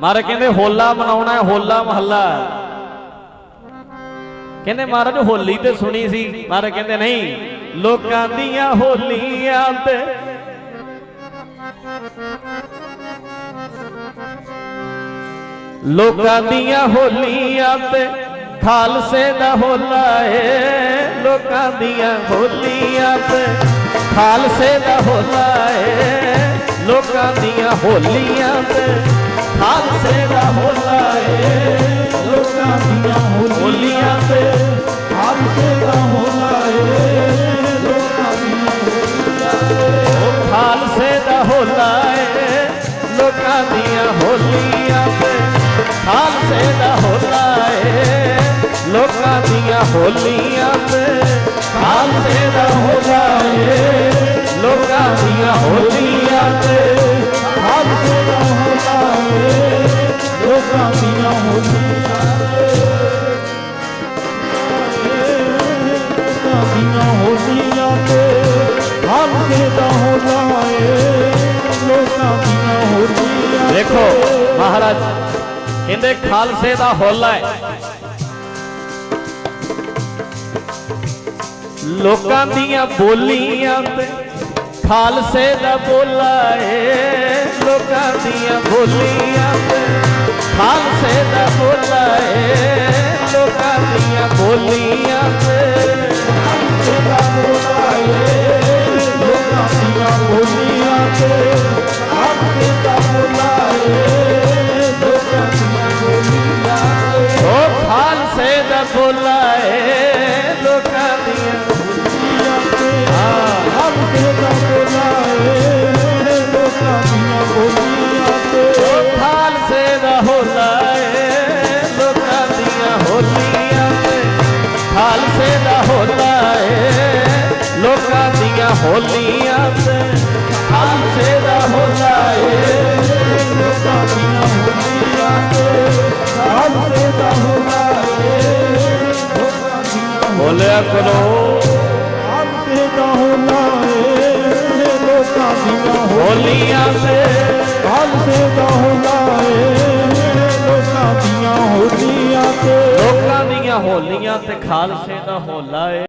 ਮਹਾਰਾਜ ਕਹਿੰਦੇ ਹੋਲਾ ਮਨਾਉਣਾ ਹੈ, ਹੋਲਾ ਮਹੱਲਾ। ਕਹਿੰਦੇ ਮਹਾਰਾਜ, ਹੋਲੀ ਤੇ ਸੁਣੀ ਸੀ। ਮਹਾਰਾਜ ਕਹਿੰਦੇ ਨਹੀਂ, ਲੋਕਾਂ ਦੀਆਂ ਹੋਲੀਆਂ ਤੇ ਲੋਕਾਂ ਦੀਆਂ ਹੋਲੀਆਂ ਤੇ ਖਾਲਸੇ ਦਾ ਹੋਲਾ ਏ। ਲੋਕਾਂ ਦੀਆਂ ਹੋਲੀਆਂ ਤੇ ਖਾਲਸੇ ਦਾ ਹੋਲਾ ਏ। ਲੋਕਾਂ ਦੀਆਂ ਹੋਲੀਆਂ ਤੇ ਖਾਲਸੇ ਦਾ ਹੋਲਾ ਏ ਲੋਕਾਂ ਦੀਆਂ ਹੋਲੀਆਂ ਤੇ ਖਾਲਸੇ ਦਾ ਹੋਲਾ ਏ ਲੋਕਾਂ ਦੀਆਂ ਉਹ ਖਾਲਸੇ ਦਾ ਹੋਲਾ ਏ ਲੋਕਾਂ ਦੀਆਂ ਹੋਲੀਆਂ ਤੇ ਖਾਲਸੇ ਦਾ ਹੋਲਾ ਏ ਲੋਕਾਂ ਦੀਆਂ ਹੋਲੀਆਂ ਤੇ ਖਾਲਸੇ ਦਾ ਹੋਲਾ ਏ ਲੋਕਾਂ ਦੀਆਂ ਹੋਲੀਆਂ ਦੇਖੋ, ਮਹਾਰਾਜ, ਕਹਿੰਦੇ ਖਾਲਸੇ ਦਾ ਹੋਲਾ ਹੈ। ਲੋਕਾਂ ਦੀਆਂ ਬੋਲੀਆਂ ਤੇ ਖਾਲਸੇ ਦਾ ਬੋਲਾ ਏ ਲੋਕਾਂ ਦੀਆਂ ਬੋਲੀਆਂ ਤੇ ਖਾਲਸੇ ਦਾ ਬੋਲਾ ਏ ਖਾਲਸੇ ਦਾ ਬੋਲਾ ਏ ਲੋਕਾਂ ਦੀਆਂ ਹੋਲੀਆਂ ਤੇ ਖਾਲਸੇ ਦਾ ਹੋਲਾ ਲੋਕਾਂ ਦੀਆਂ ਹੋਲੀਆਂ ਤੇ ਉਹ ਖਾਲਸੇ ਦਾ ਹੋਲਾ ਏ, ਲੋਕਾਂ ਦੀਆਂ ਹੋਲੀਆਂ ਤੇ। ਖਾਲਸੇ ਦਾ ਹੋਲਾ ਏ, ਲੋਕਾਂ ਦੀਆਂ ਹੋਲੀਆਂ ਤੇ। ਖਾਲਸੇ ਦਾ ਹੋਲਾ ਏ, ਲੋਕਾਂ ਦੀਆਂ ਹੋਲੀਆਂ ਤੇ। ਖਾਲਸੇ ਦਾ ਹੋਲਾ ਬੋਲਿਆ ਕਰੋ। ਖਾਲਸੇ ਦਾ ਹੋਲਾ ਏ ਲੋਕਾਂ ਦੀਆਂ ਹੋਲੀਆਂ ਤੇ। ਖਾਲਸੇ ਦਾ ਹੋਲਾ ਏ ਲੋਕਾਂ ਦੀਆਂ ਹੋਲੀਆਂ ਤੇ। ਲੋਕਾਂ ਦੀਆਂ ਹੋਲੀਆਂ ਤੇ ਖਾਲਸੇ ਦਾ ਹੋਲਾ ਏ।